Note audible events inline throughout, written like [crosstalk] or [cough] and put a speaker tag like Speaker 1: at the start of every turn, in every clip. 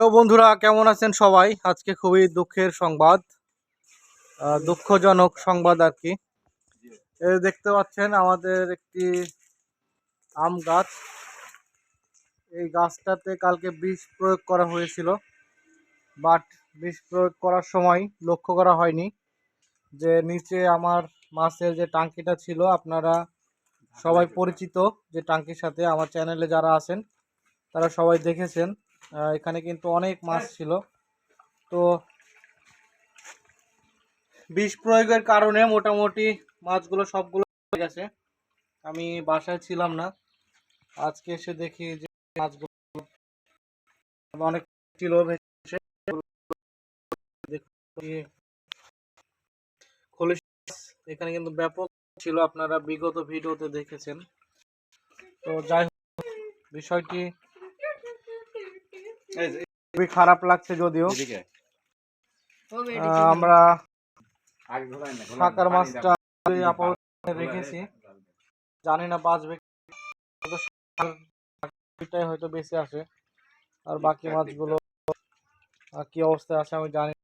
Speaker 1: তো বন্ধুরা, কেমন আছেন সবাই? আজকে খুবই দুঃখের সংবাদ দুঃখজনক সংবাদ আর কি। দেখতে পাচ্ছেন আমাদের একটি আম গাছ। এই গাছটাতে কালকে বিষ প্রয়োগ করা হয়েছিল, বাট বিষ প্রয়োগ করার সময় লক্ষ্য করা হয়নি যে নিচে আমার মাছের যে টাঙ্কিটা ছিল, আপনারা সবাই পরিচিত যে টাঙ্কির সাথে আমার চ্যানেলে যারা আছেন, তারা সবাই দেখেছেন। এখানে কিন্তু অনেক মাছ ছিল। তো বিষ প্রয়োগের কারণে মোটামুটি মাছগুলো সবগুলো হয়ে গেছে। আমি বাসায় ছিলাম না। আজকে এসে দেখি যে মাছগুলো অনেক ছিল এখানে কিন্তু ব্যাপক ছিল, আপনারা বিগত ভিডিওতে দেখেছেন। তো যাই হোক, বিষয়টি খুবই খারাপ লাগছে যদিও। আমরা মাছটা আপাতত রেখেছি। জানি না বাঁচবে হয়তো বেঁচে আসে আর বাকি মাছগুলো কি অবস্থায় আছে আমি জানি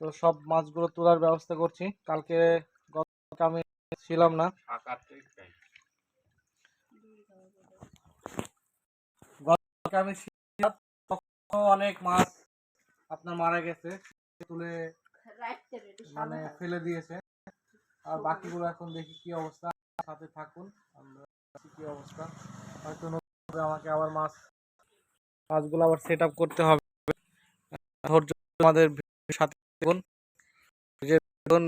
Speaker 1: তো সব মাছগুলো তোলার ব্যবস্থা করছি। কালকে আমি ছিলাম না। আমি অনেক মাছ আপনার মারা গেছে তুলে মানে ফেলে দিয়েছে। আর বাকিগুলো এখন দেখি কি অবস্থা, সাথে থাকুন কি অবস্থা। হয়তো আমাকে আবার মাছ, মাছগুলো আবার সেট আপ করতে হবে। ধৈর্য আমাদের সাথে থাকুন। যে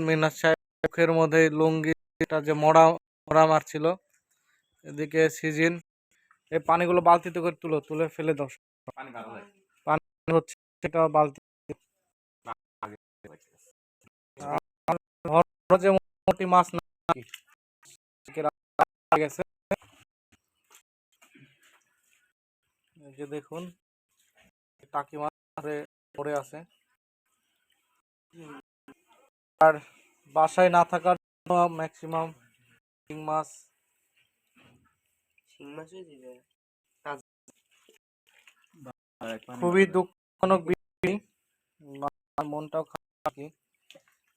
Speaker 1: মিনাজ সাহেবের মধ্যে লুঙ্গিটা যে মরা মরা মারছিল এদিকে সিজিন, এই পানিগুলো বালতিতে করে তুলো, তুলে ফেলে দাও। পানি হচ্ছে সেটা বালতি। যে মোটামুটি মাছ না [unintelligible] গেছে। যে দেখুন টাকি মাছ পড়ে আছে। আর বাসায় না থাকার জন্য ম্যাক্সিমাম শিং মাছ। খুবই দুঃখজনক মনটাও খারাপ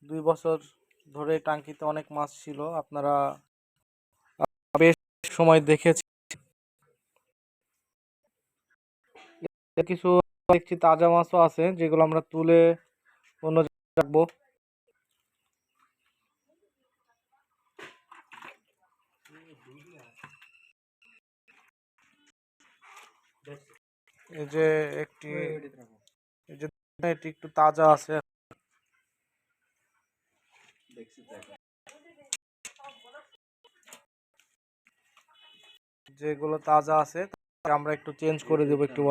Speaker 1: দুই বছর ধরে টাঙ্কিতে অনেক মাছ ছিল। আপনারা বেশ সময় দেখেছি। কিছু দেখছি তাজা মাছও আছে যেগুলো আমরা তুলে অন্য জায়গায় রাখব। এই যে একটি এই যে এটি একটু তাজা আছে। যেগুলো তাজা আছে আমরা একটু চেঞ্জ করে দেবো একটু।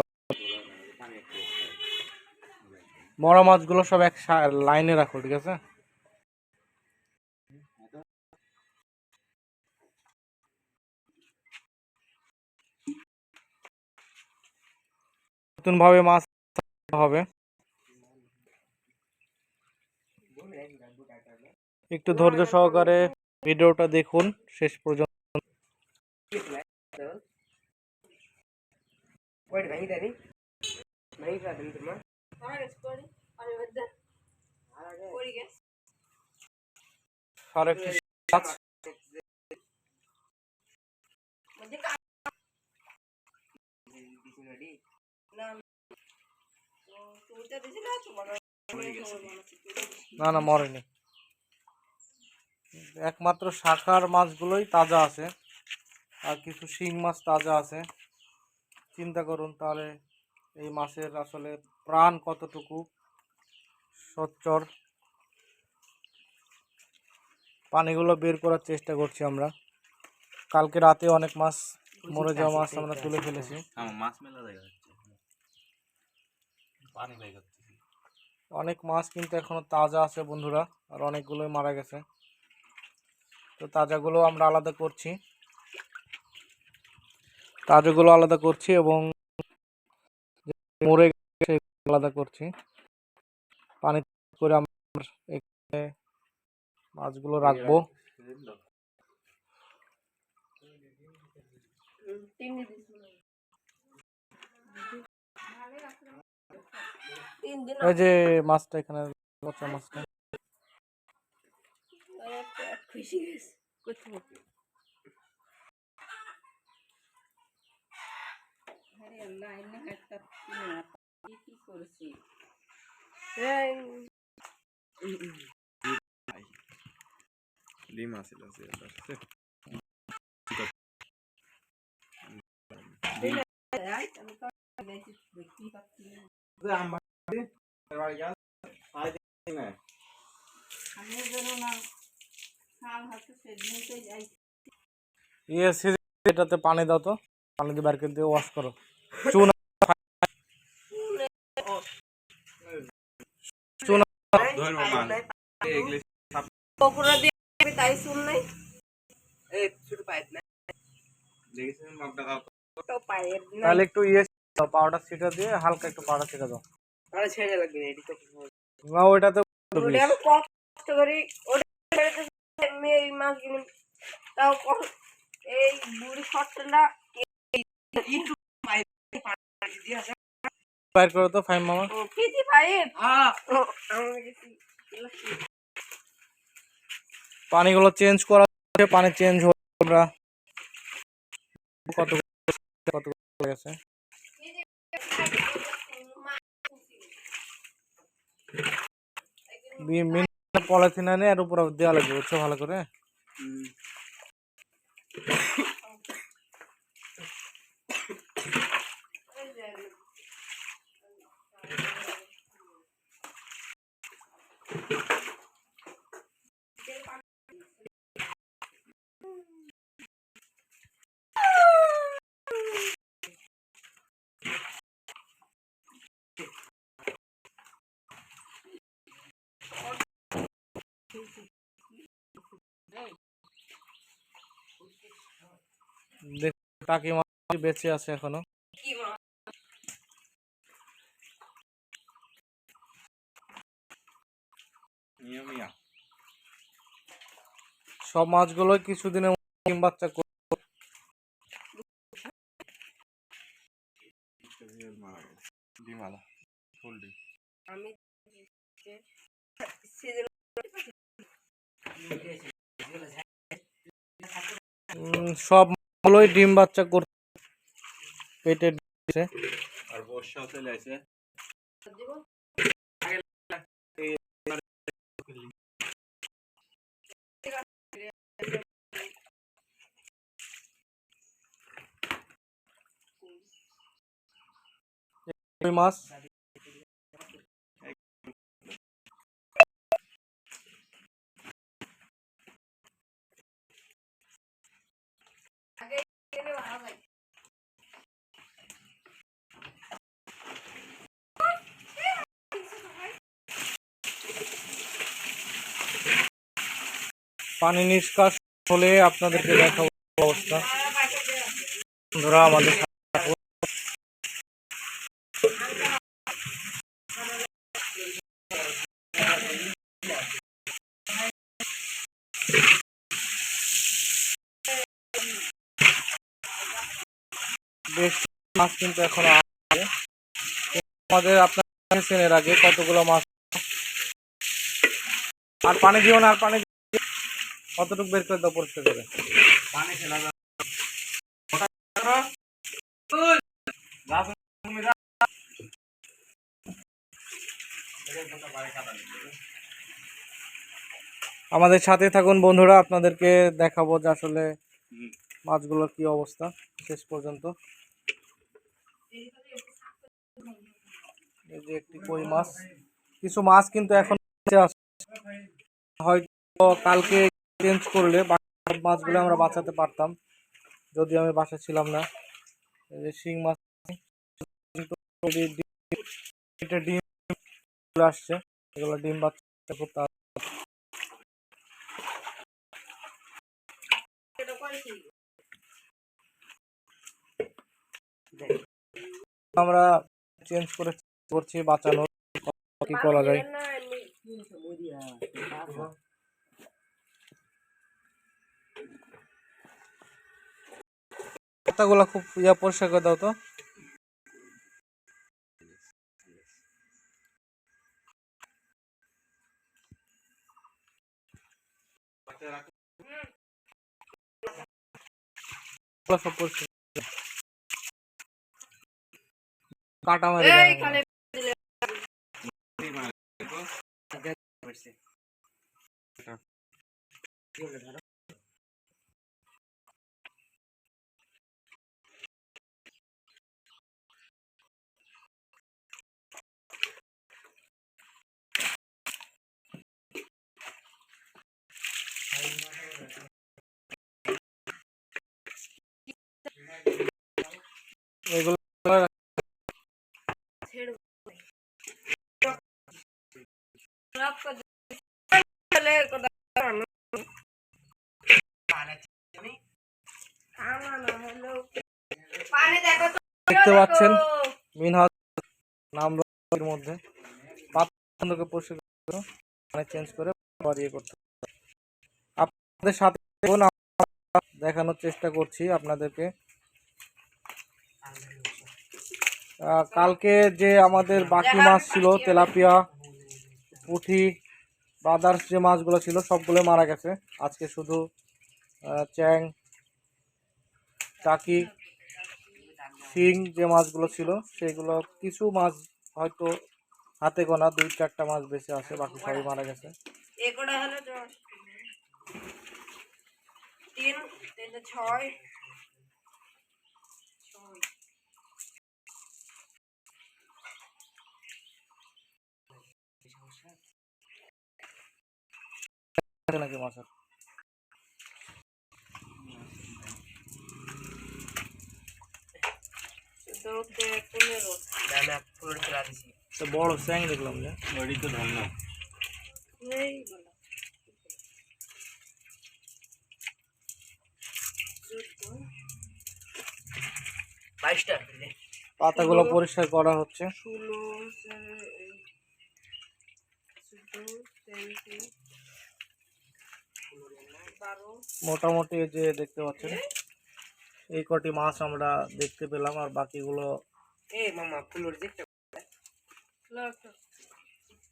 Speaker 1: মরা মাছগুলো সব এক লাইনে রাখো ঠিক আছে? নতুন ভাবে মাছ হবে। একটু ধৈর্য সহকারে ভিডিওটা দেখুন শেষ পর্যন্ত। আর একটি মাছ না না মরেনি। একমাত্র শাখার মাছগুলোই তাজা আছে আর কিছু শিং মাছ তাজা আছে। চিন্তা করুন তাহলে এই মাছের আসলে প্রাণ কতটুকু সচ্চর পানিগুলো বের করার চেষ্টা করছি আমরা। কালকে রাতে অনেক মাছ মরে যাওয়া মাছ আমরা তুলে ফেলেছি।
Speaker 2: মাছ মেলা পানি বের করতেছি
Speaker 1: অনেক মাছ কিন্তু এখনও তাজা আছে বন্ধুরা আর অনেকগুলোই মারা গেছে। তো তাজাগুলো আমরা আলাদা করছি। তাজাগুলো আলাদা করছি এবং মরে গেছে আলাদা করছি। পানি করে আমরা এখানে মাছগুলো রাখব।
Speaker 3: তিন
Speaker 1: ওই যে মাছটা এখানে পচা মাছটা।
Speaker 3: খুশি
Speaker 2: ডিম আছিল
Speaker 3: আমি
Speaker 1: ইয়ে সিজে এটাতে পানি দাও তো পানি দিয়ে বের করে দিয়ে ওয়াশ করো চুন চুন
Speaker 2: ধরবো মান এগুলি
Speaker 3: পকোড়া দিয়ে আমি তাই শুন নাই
Speaker 2: দেখেছেন মগটা কাউ
Speaker 3: তো পায়ের না
Speaker 1: তাহলে একটু ইয়ে দাও পাউডার ছিটা দিয়ে হালকা একটু পাউডার ছিটা দাও
Speaker 3: তাহলে ছেড়ে লাগবে এটি তো
Speaker 1: না ওইটাতে
Speaker 3: ওটা আমি কষ্ট করি ওটা আমি এই তাও এই বুড়ি
Speaker 1: বাইর করো তো মামা।
Speaker 3: ও
Speaker 1: পানিগুলো চেঞ্জ করা পানি চেঞ্জ হয়ে আমরা কত কত হয়ে গেছে পলিথিন আনে আর উপর দেওয়া লাগবে বুঝছ? ভালো করে। Thank টাকি মাছ বেঁচে আছে
Speaker 2: এখনও।
Speaker 1: সব মাছগুলো কিছুদিনের ডিম বাচ্চা
Speaker 3: আমি
Speaker 1: সব মাছগুলোই ডিম বাচ্চা করতে পেটে দিচ্ছে
Speaker 2: আর বর্ষাও চলে আসে
Speaker 3: দিব
Speaker 1: ওই মাছ
Speaker 3: আগে এনে ভালো লাগে
Speaker 1: পানি নিষ্কাশ হলে আপনাদেরকে দেখাবো অবস্থা। বন্ধুরা আমাদের বেশ মাছ কিন্তু এখনও আছে। আমাদের আপনার দেখেছেন এর আগে কতগুলো মাছ। আর পানি দিও না আর পানি কতটুকু বের করে দাও পরিষ্কার করে।
Speaker 2: পানি খেলা
Speaker 1: আমাদের সাথে থাকুন বন্ধুরা আপনাদেরকে দেখাবো যে আসলে মাছগুলোর কি অবস্থা। শেষ পর্যন্ত। যে একটি কই মাছ, কিছু মাছ কিন্তু এখন হয়তো কালকে চেঞ্জ করলে মাছগুলো আমরা বাঁচাতে পারতাম, যদি আমি বাসা ছিলাম না। শিং মাছ এটা ডিম আসছে, এগুলো ডিম বাচ্চা খুব আমরা চেঞ্জ করে করছে বাঁচানো। কি করা যায়? পাতাগুলা খুব ইয়া পরিষ্কার করে দাও তো। কাটা মারে এগুলো
Speaker 3: ছেড়ে রাখ করে চলে কোথায় খানা না হলো পানি দেখো তো
Speaker 1: দেখতে পাচ্ছেন। মিনহাজ নাম মধ্যে। মানে চেঞ্জ করে ইয়ে করতে আপনাদের সাথে দেখানোর চেষ্টা করছি আপনাদেরকে। কালকে যে আমাদের বাকি মাছ ছিল, তেলাপিয়া পুঁটি বাদার্স যে মাছগুলো ছিল, সবগুলো মারা গেছে। আজকে শুধু চ্যাং টাকি শিং যে মাছগুলো ছিল সেগুলো কিছু মাছ হয়তো হাতে গোনা দুই চারটা মাছ বেঁচে আছে বাকি সবই মারা গেছে। নাকি মাছের তো বড় স্যাং দেখলাম যে
Speaker 2: ওইটি তো ধন্য
Speaker 3: এই বলো। চোদ্দ
Speaker 1: পাতাগুলো পরিষ্কার করা হচ্ছে। মোটামুটি যে দেখতে পাচ্ছেন। এই কটি মাছ আমরা দেখতে পেলাম আর বাকিগুলো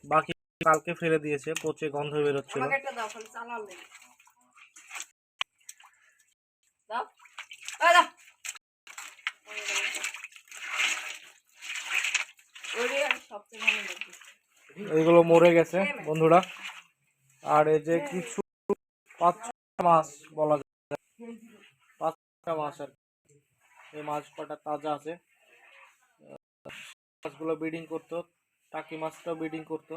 Speaker 1: বাকি কালকে ফেলে দিয়েছে পচে গন্ধ বেরোচ্ছিল। এইগুলো মরে গেছে বন্ধুরা। আর এই যে কিছু পাঁচ মাছ বলা যায়। মাছ আর। এই মাছ কটা তাজা আছে। মাছগুলো ব্রিডিং করতো, টাকি মাছটাও ব্রিডিং করতো।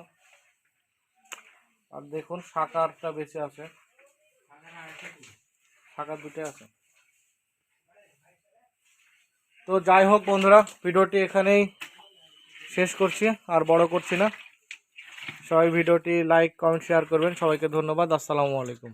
Speaker 1: আর দেখুন শাকারটা বেঁচে আছে। শাকার দুটো আছে। তো যাই হোক বন্ধুরা, ভিডিওটি এখানেই শেষ করছি, আর বড় করছি না। সবাই ভিডিওটি লাইক কমেন্ট শেয়ার করবেন। সবাইকে ধন্যবাদ। আসসালামু আলাইকুম।